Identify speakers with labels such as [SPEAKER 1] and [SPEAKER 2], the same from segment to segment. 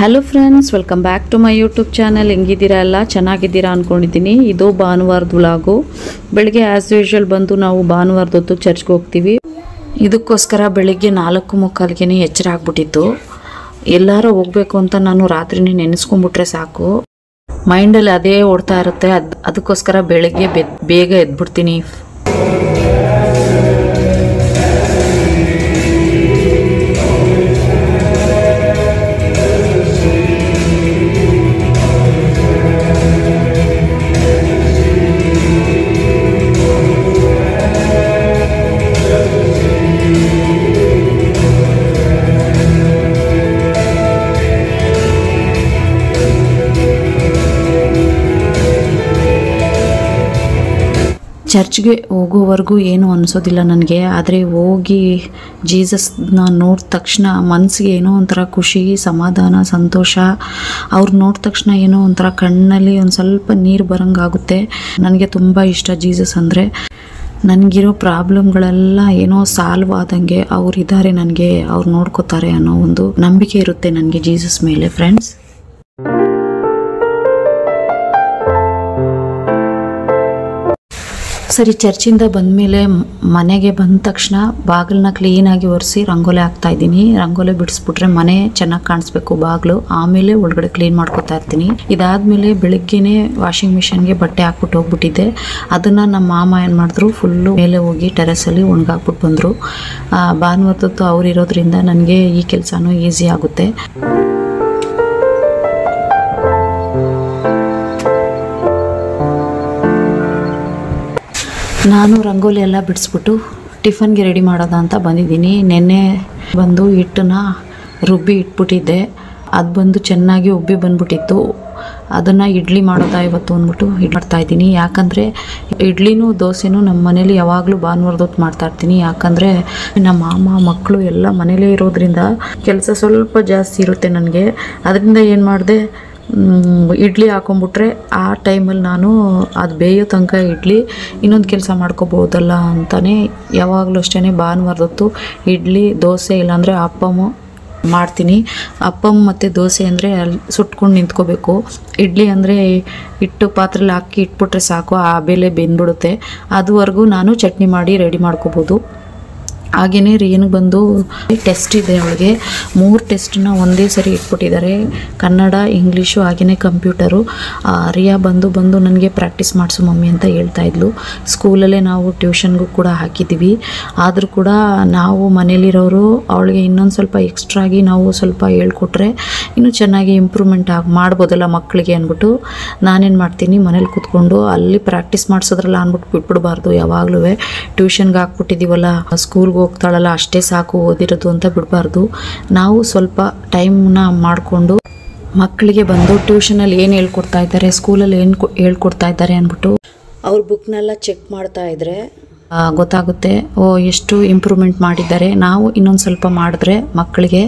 [SPEAKER 1] Hello friends welcome back to my YouTube channel ಹೆಂಗಿದ್ದೀರಾ ಎಲ್ಲ? ಚೆನ್ನಾಗಿದ್ದೀರಾ ಅಂದ್ಕೊಂಡಿದ್ದೀನಿ ಇದು ಭಾನುವಾರದ ವ್ಲಾಗು ಬೆಳಗ್ಗೆ ಆ್ಯಸ್ ಯೂಶ್ವಲ್ ಬಂದು ನಾವು ಭಾನುವಾರದ ಹೊತ್ತು ಚರ್ಚ್ಗೆ ಹೋಗ್ತೀವಿ. ಇದಕ್ಕೋಸ್ಕರ ಬೆಳಿಗ್ಗೆ ನಾಲ್ಕು ಮುಕ್ಕಾಲ್ಗೆ ಎಚ್ಚರ ಆಗ್ಬಿಟ್ಟಿತ್ತು. ಎಲ್ಲರೂ ಹೋಗ್ಬೇಕು ಅಂತ ನಾನು ರಾತ್ರಿನೇ ನೆನೆಸ್ಕೊಂಡ್ಬಿಟ್ರೆ ಸಾಕು. ಮೈಂಡಲ್ಲಿ ಅದೇ ಓಡ್ತಾ ಇರುತ್ತೆ. ಅದು ಅದಕ್ಕೋಸ್ಕರ ಬೆಳಗ್ಗೆ ಬೇಗ ಎದ್ಬಿಡ್ತೀನಿ. ಚರ್ಚ್ಗೆ ಹೋಗೋವರೆಗೂ ಏನು ಅನಿಸೋದಿಲ್ಲ ನನಗೆ. ಆದರೆ ಹೋಗಿ ಜೀಸಸ್ನ ನೋಡಿದ ತಕ್ಷಣ ಮನಸ್ಸಿಗೆ ಏನೋ ಒಂಥರ ಖುಷಿ, ಸಮಾಧಾನ, ಸಂತೋಷ. ಅವ್ರು ನೋಡಿದ ತಕ್ಷಣ ಏನೋ ಒಂಥರ ಕಣ್ಣಲ್ಲಿ ಒಂದು ಸ್ವಲ್ಪ ನೀರು ಬರೋಂಗಾಗುತ್ತೆ. ನನಗೆ ತುಂಬ ಇಷ್ಟ ಜೀಸಸ್ ಅಂದರೆ. ನನಗಿರೋ ಪ್ರಾಬ್ಲಮ್ಗಳೆಲ್ಲ ಏನೋ ಸಾಲ್ವ್ ಆದಂಗೆ ಅವ್ರಿದ್ದಾರೆ ನನಗೆ, ಅವ್ರು ನೋಡ್ಕೋತಾರೆ ಅನ್ನೋ ಒಂದು ನಂಬಿಕೆ ಇರುತ್ತೆ ನನಗೆ ಜೀಸಸ್ ಮೇಲೆ, ಫ್ರೆಂಡ್ಸ್. ಸರಿ ಚರ್ಚಿಂದ ಬಂದಮೇಲೆ ಮನೆಗೆ ಬಂದ ತಕ್ಷಣ ಬಾಗಿಲನ್ನ ಕ್ಲೀನಾಗಿ ಒರೆಸಿ ರಂಗೋಲಿ ಹಾಕ್ತಾ ಇದ್ದೀನಿ. ರಂಗೋಲಿ ಬಿಡಿಸ್ಬಿಟ್ರೆ ಮನೆ ಚೆನ್ನಾಗಿ ಕಾಣಿಸ್ಬೇಕು ಬಾಗಿಲು. ಆಮೇಲೆ ಒಳಗಡೆ ಕ್ಲೀನ್ ಮಾಡ್ಕೊತಾ ಇರ್ತೀನಿ. ಇದಾದಮೇಲೆ ಬೆಳಗ್ಗೆನೆ ವಾಷಿಂಗ್ ಮಿಷನ್ಗೆ ಬಟ್ಟೆ ಹಾಕ್ಬಿಟ್ಟು ಹೋಗ್ಬಿಟ್ಟಿದ್ದೆ. ಅದನ್ನು ನಮ್ಮ ಮಾಮ ಏನು ಮಾಡಿದ್ರು ಫುಲ್ಲು ಮೇಲೆ ಹೋಗಿ ಟೆರೆಸಲ್ಲಿ ಒಣಗಾಕ್ಬಿಟ್ಟು ಬಂದರು. ಭಾನುವಾರದತ್ತು ಅವ್ರು ಇರೋದ್ರಿಂದ ನನಗೆ ಈ ಕೆಲಸನೂ ಈಸಿ ಆಗುತ್ತೆ. ನಾನು ರಂಗೋಲಿ ಎಲ್ಲ ಬಿಡಿಸ್ಬಿಟ್ಟು ಟಿಫನ್ಗೆ ರೆಡಿ ಮಾಡೋದ ಅಂತ ಬಂದಿದ್ದೀನಿ. ನೆನ್ನೆ ಬಂದು ಹಿಟ್ಟನ್ನ ರುಬ್ಬಿ ಇಟ್ಬಿಟ್ಟಿದ್ದೆ. ಅದು ಬಂದು ಚೆನ್ನಾಗಿ ಉಬ್ಬಿ ಬಂದ್ಬಿಟ್ಟಿತ್ತು. ಅದನ್ನು ಇಡ್ಲಿ ಮಾಡೋದಾ ಇವತ್ತು ಅಂದ್ಬಿಟ್ಟು ಇದು ಮಾಡ್ತಾ ಇದ್ದೀನಿ. ಯಾಕಂದರೆ ಇಡ್ಲಿನೂ ದೋಸೆನೂ ನಮ್ಮ ಮನೇಲಿ ಯಾವಾಗಲೂ ಭಾನುವಾರದೊತ್ತು ಮಾಡ್ತಾ ಇರ್ತೀನಿ. ಯಾಕಂದರೆ ನಮ್ಮ ಮಾಮ ಮಕ್ಕಳು ಎಲ್ಲ ಮನೇಲೇ ಇರೋದ್ರಿಂದ ಕೆಲಸ ಸ್ವಲ್ಪ ಜಾಸ್ತಿ ಇರುತ್ತೆ ನನಗೆ. ಅದರಿಂದ ಏನು ಮಾಡಿದೆ ಇಡ್ಲಿ ಹಾಕೊಂಡ್ಬಿಟ್ರೆ ಆ ಟೈಮಲ್ಲಿ ನಾನು ಅದು ಬೇಯೋ ತನಕ ಇಡ್ಲಿ ಇನ್ನೊಂದು ಕೆಲಸ ಮಾಡ್ಕೋಬೋದಲ್ಲ ಅಂತಲೇ ಯಾವಾಗಲೂ ಅಷ್ಟೇ ಭಾನುವಾರದೊತ್ತು ಇಡ್ಲಿ, ದೋಸೆ, ಇಲ್ಲಾಂದರೆ ಅಪ್ಪಮ್ಮು ಮಾಡ್ತೀನಿ. ಅಪ್ಪಮ್ಮ ಮತ್ತು ದೋಸೆ ಅಂದರೆ ಅಲ್ಲಿ ಸುಟ್ಕೊಂಡು ನಿಂತ್ಕೋಬೇಕು. ಇಡ್ಲಿ ಅಂದರೆ ಇಟ್ಟು ಪಾತ್ರೆಲಿ ಹಾಕಿ ಇಟ್ಬಿಟ್ರೆ ಸಾಕು, ಆ ಬೆಲೆ ಬೆಂದ್ಬಿಡುತ್ತೆ. ಅದುವರೆಗೂ ನಾನು ಚಟ್ನಿ ಮಾಡಿ ರೆಡಿ ಮಾಡ್ಕೋಬೋದು. ಹಾಗೆಯೇ ರೇಣುಗೆ ಬಂದು ಟೆಸ್ಟ್ ಇದೆ ಅವಳಿಗೆ. ಮೂರು ಟೆಸ್ಟನ್ನ ಒಂದೇ ಸರಿ ಇಟ್ಬಿಟ್ಟಿದ್ದಾರೆ. ಕನ್ನಡ ಇಂಗ್ಲೀಷು ಹಾಗೆಯೇ ಕಂಪ್ಯೂಟರು ರಿಯಾ ಬಂದು ಬಂದು ನನಗೆ ಪ್ರಾಕ್ಟೀಸ್ ಮಾಡಿಸು ಮಮ್ಮಿ ಅಂತ ಹೇಳ್ತಾ ಇದ್ಲು. ಸ್ಕೂಲಲ್ಲೇ ನಾವು ಟ್ಯೂಷನ್ಗೂ ಕೂಡ ಹಾಕಿದ್ದೀವಿ. ಆದರೂ ಕೂಡ ನಾವು ಮನೇಲಿರೋರು ಅವಳಿಗೆ ಇನ್ನೊಂದು ಸ್ವಲ್ಪ ಎಕ್ಸ್ಟ್ರಾಗಿ ನಾವು ಸ್ವಲ್ಪ ಹೇಳ್ಕೊಟ್ರೆ ಇನ್ನೂ ಚೆನ್ನಾಗಿ ಇಂಪ್ರೂವ್ಮೆಂಟ್ ಆಗಿ ಮಾಡ್ಬೋದಲ್ಲ ಮಕ್ಕಳಿಗೆ ಅಂದ್ಬಿಟ್ಟು ನಾನೇನು ಮಾಡ್ತೀನಿ, ಮನೇಲಿ ಕೂತ್ಕೊಂಡು ಅಲ್ಲಿ ಪ್ರಾಕ್ಟೀಸ್ ಮಾಡಿಸೋದ್ರಲ್ಲ ಅಂದ್ಬಿಟ್ಟು ಬಿಟ್ಬಿಡ್ಬಾರ್ದು ಯಾವಾಗಲೂ ಟ್ಯೂಷನ್ಗೆ ಹಾಕ್ಬಿಟ್ಟಿದ್ದೀವಲ್ಲ ಸ್ಕೂಲ್ಗೆ ಹೋಗ್ತಾಳಲ್ಲ, ಅಷ್ಟೇ ಸಾಕು, ಓದಿರೋದು ಅಂತ ಬಿಡಬಾರ್ದು. ನಾವು ಸ್ವಲ್ಪ ಟೈಮ್ನ ಮಾಡಿಕೊಂಡು ಮಕ್ಕಳಿಗೆ ಬಂದು ಟ್ಯೂಷನಲ್ಲಿ ಏನು ಹೇಳ್ಕೊಡ್ತಾ ಇದ್ದಾರೆ ಸ್ಕೂಲಲ್ಲಿ ಏನು ಹೇಳ್ಕೊಡ್ತಾ ಇದ್ದಾರೆ ಅಂದ್ಬಿಟ್ಟು ಅವ್ರ ಬುಕ್ನೆಲ್ಲ ಚೆಕ್ ಮಾಡ್ತಾ ಇದ್ರೆ ಗೊತ್ತಾಗುತ್ತೆ. ಓ, ಎಷ್ಟು ಇಂಪ್ರೂವ್ಮೆಂಟ್ ಮಾಡಿದ್ದಾರೆ. ನಾವು ಇನ್ನೊಂದು ಸ್ವಲ್ಪ ಮಾಡಿದ್ರೆ ಮಕ್ಕಳಿಗೆ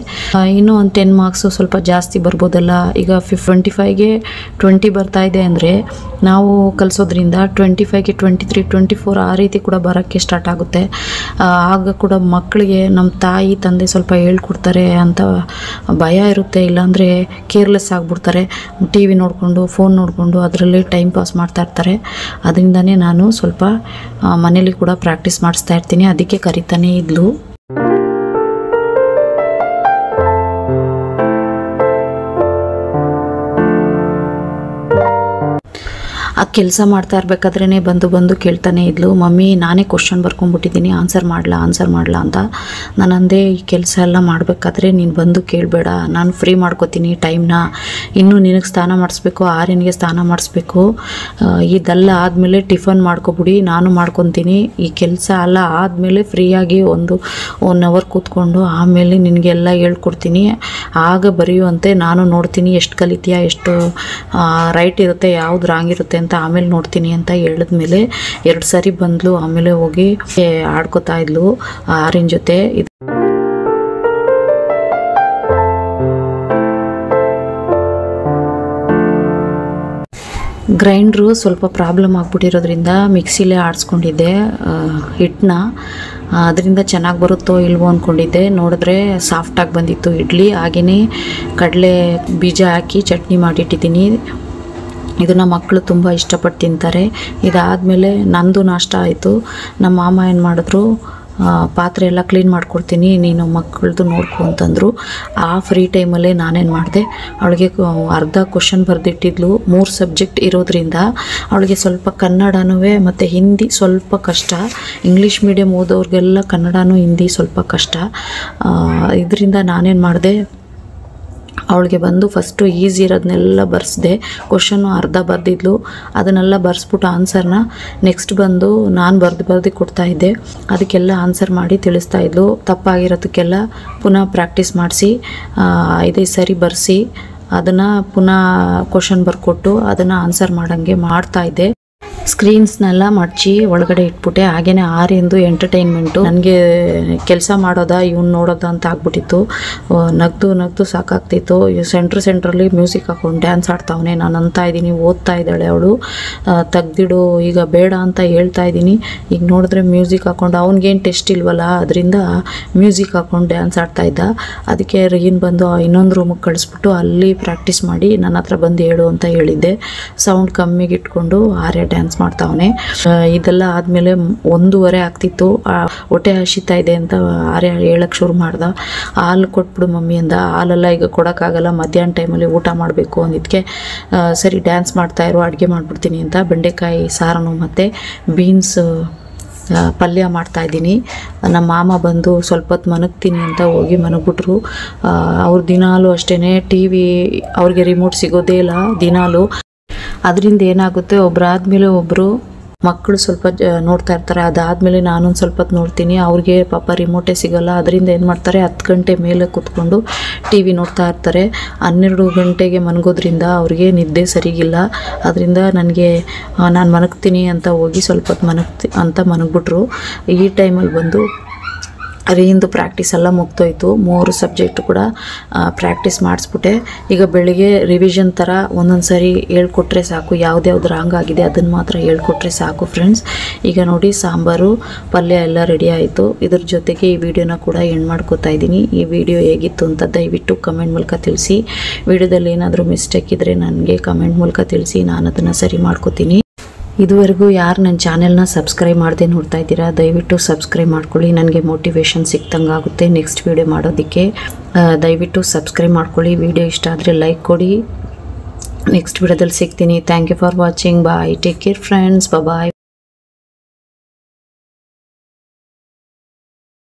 [SPEAKER 1] ಇನ್ನೂ ಒಂದು ಟೆನ್ ಮಾರ್ಕ್ಸು ಸ್ವಲ್ಪ ಜಾಸ್ತಿ ಬರ್ಬೋದಲ್ಲ. ಈಗ ಫಿಫ್ ಟ್ವೆಂಟಿ ಫೈವ್ಗೆ ಟ್ವೆಂಟಿ ಬರ್ತಾ ಇದೆ ಅಂದರೆ ನಾವು ಕಲಿಸೋದ್ರಿಂದ ಟ್ವೆಂಟಿ ಫೈವ್ಗೆ ಟ್ವೆಂಟಿ ತ್ರೀ ಟ್ವೆಂಟಿ ಫೋರ್ ಆ ರೀತಿ ಕೂಡ ಬರೋಕ್ಕೆ ಸ್ಟಾರ್ಟ್ ಆಗುತ್ತೆ. ಆಗ ಕೂಡ ಮಕ್ಕಳಿಗೆ ನಮ್ಮ ತಾಯಿ, ತಂದೆ ಸ್ವಲ್ಪ ಹೇಳ್ಕೊಡ್ತಾರೆ ಅಂತ ಭಯ ಇರುತ್ತೆ. ಇಲ್ಲಾಂದರೆ ಕೇರ್ಲೆಸ್ ಆಗಿಬಿಡ್ತಾರೆ. ಟಿ ವಿ ನೋಡಿಕೊಂಡು ಫೋನ್ ನೋಡಿಕೊಂಡು ಅದರಲ್ಲಿ ಟೈಮ್ ಪಾಸ್ ಮಾಡ್ತಾ ಇರ್ತಾರೆ. ಅದರಿಂದನೇ ನಾನು ಸ್ವಲ್ಪ ಮನೇಲಿ ಕೂಡ ಪ್ರಾಕ್ಟೀಸ್ ಮಾಡಿಸ್ತಾ ಇರ್ತೀನಿ. ಅದಕ್ಕೆ ಕರಿತಾನೆ ಇದ್ಲು. ಆ ಕೆಲಸ ಮಾಡ್ತಾ ಇರ್ಬೇಕಾದ್ರೇ ಬಂದು ಬಂದು ಕೇಳ್ತಾನೆ ಇದ್ಲು, ಮಮ್ಮಿ, ನಾನೇ ಕ್ವಶನ್ ಬರ್ಕೊಂಡ್ಬಿಟ್ಟಿದ್ದೀನಿ ಆನ್ಸರ್ ಮಾಡಲ ಆನ್ಸರ್ ಮಾಡಲ ಅಂತ. ನಾನು ಈ ಕೆಲಸ ಎಲ್ಲ ಮಾಡಬೇಕಾದ್ರೆ ನೀನು ಬಂದು ಕೇಳಬೇಡ, ನಾನು ಫ್ರೀ ಮಾಡ್ಕೋತೀನಿ ಟೈಮ್ನ ಇನ್ನೂ ನಿನಗೆ ಸ್ನಾನ ಮಾಡಿಸ್ಬೇಕು, ಆರ್ಯನಿಗೆ ಸ್ನಾನ ಮಾಡಿಸ್ಬೇಕು. ಇದೆಲ್ಲ ಆದಮೇಲೆ ಟಿಫನ್ ಮಾಡ್ಕೊಬಿಡಿ, ನಾನು ಮಾಡ್ಕೊತೀನಿ. ಈ ಕೆಲಸ ಎಲ್ಲ ಆದಮೇಲೆ ಫ್ರೀಯಾಗಿ ಒಂದು ಒನ್ ಅವರ್ ಕೂತ್ಕೊಂಡು ಆಮೇಲೆ ನಿನಗೆಲ್ಲ ಹೇಳ್ಕೊಡ್ತೀನಿ. ಆಗ ಬರೆಯುವಂತೆ ನಾನು ನೋಡ್ತೀನಿ, ಎಷ್ಟು ಕಲಿತೀಯಾ, ಎಷ್ಟು ರೈಟ್ ಇರುತ್ತೆ, ಯಾವ್ದು ರಾಂಗ್ ಇರುತ್ತೆ ಅಂತ ಆಮೇಲೆ ನೋಡ್ತೀನಿ ಅಂತ ಹೇಳಿದ್ಮೇಲೆ ಎರಡು ಸಾರಿ ಬಂದ್ಲು, ಆಮೇಲೆ ಹೋಗಿ ಆಡ್ಕೊತಾ ಇದ್ಲು ಆರಿನ ಜೊತೆ. ಗ್ರೈಂಡ್ರು ಸ್ವಲ್ಪ ಪ್ರಾಬ್ಲಮ್ ಆಗ್ಬಿಟ್ಟಿರೋದ್ರಿಂದ ಮಿಕ್ಸಿಲೇ ಆಡಿಸ್ಕೊಂಡಿದ್ದೆ ಹಿಟ್ಟನ್ನ ಅದರಿಂದ ಚೆನ್ನಾಗಿ ಬರುತ್ತೋ ಇಲ್ವೋ ಅಂದ್ಕೊಂಡಿದ್ದೆ ನೋಡಿದ್ರೆ ಸಾಫ್ಟಾಗಿ ಬಂದಿತ್ತು ಇಡ್ಲಿ. ಹಾಗೆಯೇ ಕಡಲೆ ಬೀಜ ಹಾಕಿ ಚಟ್ನಿ ಮಾಡಿಟ್ಟಿದ್ದೀನಿ ಇದನ್ನು ಮಕ್ಕಳು ತುಂಬ ಇಷ್ಟಪಟ್ಟು ತಿಂತಾರೆ. ಇದಾದಮೇಲೆ ನಂದು ನಾಷ್ಟ ಆಯಿತು. ನಮ್ಮ ಮಾಮ ಏನು ಮಾಡಿದ್ರು ಪಾತ್ರೆ ಎಲ್ಲ ಕ್ಲೀನ್ ಮಾಡ್ಕೊಡ್ತೀನಿ, ನೀನು ಮಕ್ಕಳದು ನೋಡ್ಕೊ ಅಂತಂದರು. ಆ ಫ್ರೀ ಟೈಮಲ್ಲೇ ನಾನೇನು ಮಾಡಿದೆ, ಅವಳಿಗೆ ಅರ್ಧ ಕ್ವಶನ್ ಬರೆದಿಟ್ಟಿದ್ಲು. ಮೂರು ಸಬ್ಜೆಕ್ಟ್ ಇರೋದ್ರಿಂದ ಅವಳಿಗೆ ಸ್ವಲ್ಪ ಕನ್ನಡನೂ ಮತ್ತು ಹಿಂದಿ ಸ್ವಲ್ಪ ಕಷ್ಟ. ಇಂಗ್ಲೀಷ್ ಮೀಡಿಯಮ್ ಓದೋರಿಗೆಲ್ಲ ಕನ್ನಡನೂ, ಹಿಂದಿ ಸ್ವಲ್ಪ ಕಷ್ಟ. ಇದರಿಂದ ನಾನೇನು ಮಾಡಿದೆ ಅವಳಿಗೆ ಬಂದು ಫಸ್ಟು ಈಸಿ ಇರೋದನ್ನೆಲ್ಲ ಬರೆಸ್ದೆ. ಕ್ವಶನ್ನು ಅರ್ಧ ಬರೆದಿದ್ಲು. ಅದನ್ನೆಲ್ಲ ಬರ್ಸ್ಬಿಟ್ಟು ಆನ್ಸರ್ನ ನೆಕ್ಸ್ಟ್ ಬಂದು ನಾನು ಬರೆದು ಬರೆದು ಕೊಡ್ತಾಯಿದ್ದೆ ಅದಕ್ಕೆಲ್ಲ ಆನ್ಸರ್ ಮಾಡಿ ತಿಳಿಸ್ತಾ ಇದ್ಲು. ತಪ್ಪಾಗಿರೋದಕ್ಕೆಲ್ಲ ಪುನಃ ಪ್ರಾಕ್ಟೀಸ್ ಮಾಡಿಸಿ ಐದೈದು ಸರಿ ಬರೆಸಿ, ಅದನ್ನು ಪುನಃ ಕ್ವಶನ್ ಬರ್ಕೊಟ್ಟು ಅದನ್ನು ಆನ್ಸರ್ ಮಾಡೋಂಗೆ ಮಾಡ್ತಾಯಿದ್ದೆ ಸ್ಕ್ರೀನ್ಸ್ನೆಲ್ಲ ಮಡಚಿ ಒಳಗಡೆ ಇಟ್ಬಿಟ್ಟೆ, ಹಾಗೇನೆ ಆರಿಂದು ಎಂಟರ್ಟೈನ್ಮೆಂಟು. ನನಗೆ ಕೆಲಸ ಮಾಡೋದ, ಇವ್ನು ನೋಡೋದ ಅಂತ ಆಗ್ಬಿಟ್ಟಿತ್ತು. ನಗ್ದು ನಗ್ದು ಸಾಕಾಗ್ತಿತ್ತು. ಸೆಂಟ್ರ್ ಸೆಂಟ್ರಲ್ಲಿ ಮ್ಯೂಸಿಕ್ ಹಾಕೊಂಡು ಡ್ಯಾನ್ಸ್ ಆಡ್ತಾವನೆ. ನಾನು ಅಂತ ಇದ್ದೀನಿ, ಓದ್ತಾ ಇದ್ದಾಳೆ ಅವಳು. ತೆಗ್ದಿಡು, ಈಗ ಬೇಡ ಅಂತ ಹೇಳ್ತಾ ಇದ್ದೀನಿ. ಈಗ ನೋಡಿದ್ರೆ ಮ್ಯೂಸಿಕ್ ಹಾಕೊಂಡು, ಅವ್ನಿಗೇನು ಟೆಸ್ಟ್ ಇಲ್ವಲ್ಲ, ಅದರಿಂದ ಮ್ಯೂಸಿಕ್ ಹಾಕೊಂಡು ಡ್ಯಾನ್ಸ್ ಆಡ್ತಾ ಇದ್ದ. ಅದಕ್ಕೆ ರೀನ್ ಬಂದು ಇನ್ನೊಂದು ರೂಮಿಗೆ ಕಳಿಸ್ಬಿಟ್ಟು ಅಲ್ಲಿ ಪ್ರಾಕ್ಟೀಸ್ ಮಾಡಿ ನನ್ನ ಹತ್ರ ಬಂದು ಹೇಳು ಅಂತ ಹೇಳಿದ್ದೆ. ಸೌಂಡ್ ಕಮ್ಮಿಗೆ ಇಟ್ಕೊಂಡು ಆರ್ಯ ಡ್ಯಾನ್ಸ್ ಮಾಡ್ತಾವನೆ. ಇದೆಲ್ಲ ಆದಮೇಲೆ ಒಂದೂವರೆ ಆಗ್ತಿತ್ತು. ಹೊಟ್ಟೆ ಹಸಿತಾ ಇದೆ ಅಂತ ಆರ್ಯ ಹೇಳಕ್ಕೆ ಶುರು ಮಾಡ್ದ. ಹಾಲು ಕೊಟ್ಬಿಡು ಮಮ್ಮಿ ಅಂದ. ಹಾಲೆಲ್ಲ ಈಗ ಕೊಡೋಕ್ಕಾಗಲ್ಲ, ಮಧ್ಯಾಹ್ನ ಟೈಮಲ್ಲಿ ಊಟ ಮಾಡಬೇಕು ಅಂದಿದ್ದಕ್ಕೆ ಸರಿ ಡ್ಯಾನ್ಸ್ ಮಾಡ್ತಾ ಇರೋ, ಅಡುಗೆ ಮಾಡಿಬಿಡ್ತೀನಿ ಅಂತ ಬೆಂಡೆಕಾಯಿ ಸಾರನು ಮತ್ತು ಬೀನ್ಸ್ ಪಲ್ಯ ಮಾಡ್ತಾ ಇದ್ದೀನಿ. ನಮ್ಮ ಮಾಮ ಬಂದು ಸ್ವಲ್ಪ ಹೊತ್ತು ಮನಗ್ತೀನಿ ಅಂತ ಹೋಗಿ ಮನಗ್ಬಿಟ್ರು. ಅವ್ರು ದಿನಾಲು ಅಷ್ಟೇ ಟಿ ವಿ ಅವ್ರಿಗೆ ರಿಮೋಟ್ ಸಿಗೋದೇ ಇಲ್ಲ, ದಿನಾಲು. ಅದರಿಂದ ಏನಾಗುತ್ತೆ? ಒಬ್ಬರಾದ್ಮೇಲೆ ಒಬ್ಬರು ಮಕ್ಕಳು ಸ್ವಲ್ಪ ನೋಡ್ತಾ ಇರ್ತಾರೆ. ಅದಾದಮೇಲೆ ನಾನೊಂದು ಸ್ವಲ್ಪ ನೋಡ್ತೀನಿ. ಅವ್ರಿಗೆ ಪಾಪ ರಿಮೋಟೇ ಸಿಗಲ್ಲ. ಅದರಿಂದ ಏನು ಮಾಡ್ತಾರೆ? ಹತ್ತು ಗಂಟೆ ಮೇಲೆ ಕೂತ್ಕೊಂಡು ಟಿ ವಿ ನೋಡ್ತಾ ಇರ್ತಾರೆ. ಹನ್ನೆರಡು ಗಂಟೆಗೆ ಮನಗೋದ್ರಿಂದ ಅವ್ರಿಗೆ ನಿದ್ದೆ ಸರಿಗಿಲ್ಲ. ಅದರಿಂದ ನನಗೆ ನಾನು ಮನಗ್ತೀನಿ ಅಂತ ಹೋಗಿ ಸ್ವಲ್ಪ ಹೊತ್ತು ಮನಗ್ತಿ, ಅಂತ ಮನಗ್ಬಿಟ್ರು. ಈ ಟೈಮಲ್ಲಿ ಬಂದು ರೀಂದು ಪ್ರಾಕ್ಟೀಸ್ ಎಲ್ಲ ಮುಗ್ತೋಯ್ತು ಮೂರು ಸಬ್ಜೆಕ್ಟ್ ಕೂಡ ಪ್ರಾಕ್ಟೀಸ್ ಮಾಡಿಸ್ಬಿಟ್ಟೆ. ಈಗ ಬೆಳಿಗ್ಗೆ ರಿವಿಷನ್ ಥರ ಒಂದೊಂದು ಸರಿ ಹೇಳ್ಕೊಟ್ರೆ ಸಾಕು ಯಾವ್ದ್ಯಾವ್ದು ರಾಂಗ್ ಆಗಿದೆ ಅದನ್ನು ಮಾತ್ರ ಹೇಳ್ಕೊಟ್ರೆ ಸಾಕು ಫ್ರೆಂಡ್ಸ್ ಈಗ ನೋಡಿ, ಸಾಂಬಾರು, ಪಲ್ಯ ಎಲ್ಲ ರೆಡಿ ಆಯಿತು. ಇದ್ರ ಜೊತೆಗೆ ಈ ವಿಡಿಯೋನ ಕೂಡ ಎಂಡ್ ಮಾಡ್ಕೋತಾ ಇದ್ದೀನಿ. ಈ ವಿಡಿಯೋ ಹೇಗಿತ್ತು ಅಂತ ದಯವಿಟ್ಟು ಕಮೆಂಟ್ ಮೂಲಕ ತಿಳಿಸಿ. ವಿಡಿಯೋದಲ್ಲಿ ಏನಾದರೂ ಮಿಸ್ಟೇಕ್ ಇದ್ದರೆ ನನಗೆ ಕಮೆಂಟ್ ಮೂಲಕ ತಿಳಿಸಿ. ನಾನು ಅದನ್ನು ಸರಿ ಮಾಡ್ಕೋತೀನಿ. ಇದುವರೆಗೂ ಯಾರು ನನ್ನ ಚಾನೆಲ್ನ ಸಬ್ಸ್ಕ್ರೈಬ್ ಮಾಡದೆ ನೋಡ್ತಾ ಇದ್ದೀರಾ, ದಯವಿಟ್ಟು ಸಬ್ಸ್ಕ್ರೈಬ್ ಮಾಡ್ಕೊಳ್ಳಿ. ನನಗೆ ಮೋಟಿವೇಶನ್ ಸಿಕ್ತಂಗೆ ಆಗುತ್ತೆ ನೆಕ್ಸ್ಟ್ ವೀಡಿಯೋ ಮಾಡೋದಕ್ಕೆ ದಯವಿಟ್ಟು ಸಬ್ಸ್ಕ್ರೈಬ್ ಮಾಡ್ಕೊಳ್ಳಿ. ವಿಡಿಯೋ ಇಷ್ಟ ಆದರೆ ಲೈಕ್ ಕೊಡಿ. ನೆಕ್ಸ್ಟ್ ವಿಡಿಯೋದಲ್ಲಿ ಸಿಗ್ತೀನಿ. Thank you for watching bye take care friends bye